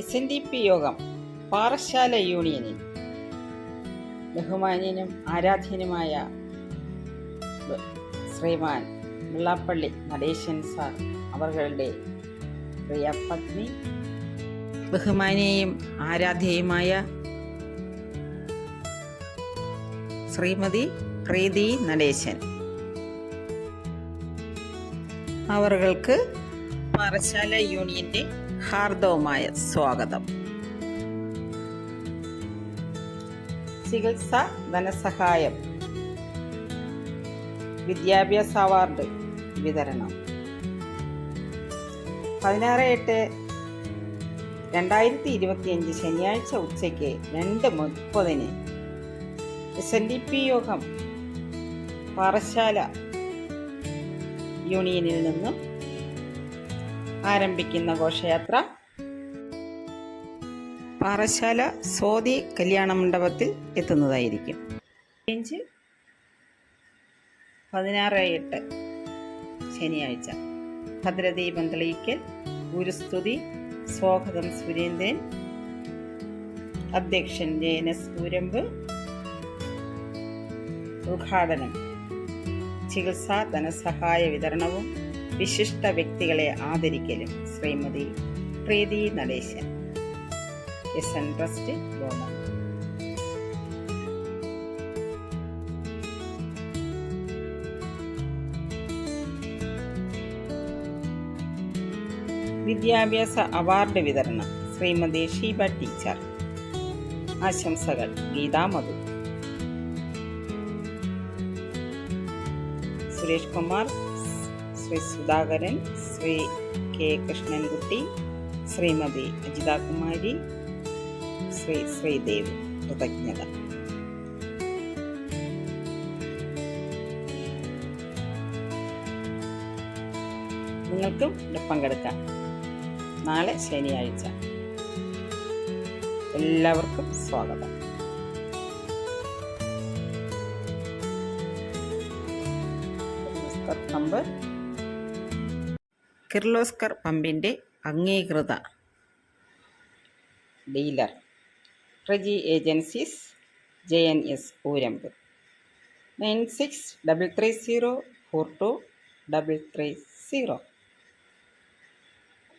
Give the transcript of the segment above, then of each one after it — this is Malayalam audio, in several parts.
എസ് എൻ ഡി പി യോഗം പാറശാല യൂണിയനിൽ. ബഹുമാന്യനും ആരാധ്യനുമായ ശ്രീമാൻ മുള്ളാപ്പള്ളി നടേശൻ സാർ അവരുടെ പ്രിയപത്നി ബഹുമാനിയും ആരാധ്യയുമായ ശ്രീമതി പ്രീതി നടേശൻ. അവർക്ക് പാറശാല യൂണിയന്റെ ഹാർദവുമായ സ്വാഗതം. ചികിത്സ ധനസഹായം. വിദ്യാഭ്യാസ അവാർഡ് വിതരണം. പതിനാറ് എട്ട് രണ്ടായിരത്തി ഇരുപത്തിയഞ്ച് ശനിയാഴ്ച ഉച്ചയ്ക്ക് രണ്ട് മുപ്പതിന് എസ് എൻ ഡി പി യോഗം പാറശാല യൂണിയനിൽ നിന്നും ആരംഭിക്കുന്ന ഘോഷയാത്ര. പാറശാല സോതി കല്യാണ മണ്ഡപത്തിൽ എത്തുന്നതായിരിക്കും. അഞ്ച് പതിനാറ് എട്ട് ശനിയാഴ്ച. ഭദ്രദീപം തെളിയിക്കൽ ഗുരുസ്തുതി സ്വാഗതം സുരേന്ദ്രൻ അധ്യക്ഷൻ ജയനസ് കൂരമ്പ് ഉദ്ഘാടനം ചികിത്സാ ധനസഹായ വിതരണവും വിശിഷ്ട വ്യക്തികളെ ആദരിക്കലും Shrimati Preethi Natesan. S N trust Goa വിദ്യാഭ്യാസ അവാർഡ് വിതരണം ശ്രീമതി ഷീബ ടീച്ചർ. ആശംസകൾ ഗീതാ മധു. സുരേഷ് കുമാർ ശ്രീ സുധാകരൻ ശ്രീ കെ. കൃഷ്ണൻകുട്ടി ശ്രീമതി അജിതാകുമാരി ശ്രീ ശ്രീദേവ് കൃതജ്ഞത. നിങ്ങൾക്കും പങ്കെടുക്കാം. നാളെ ശനിയാഴ്ച. എല്ലാവർക്കും സ്വാഗതം. നമ്പർ കിർലോസ്കർ പമ്പിന്റെ അംഗീകൃത dealer. Reji agencies J N S Oorambu. Nine six double three zero four two double three zero.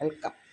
Welcome.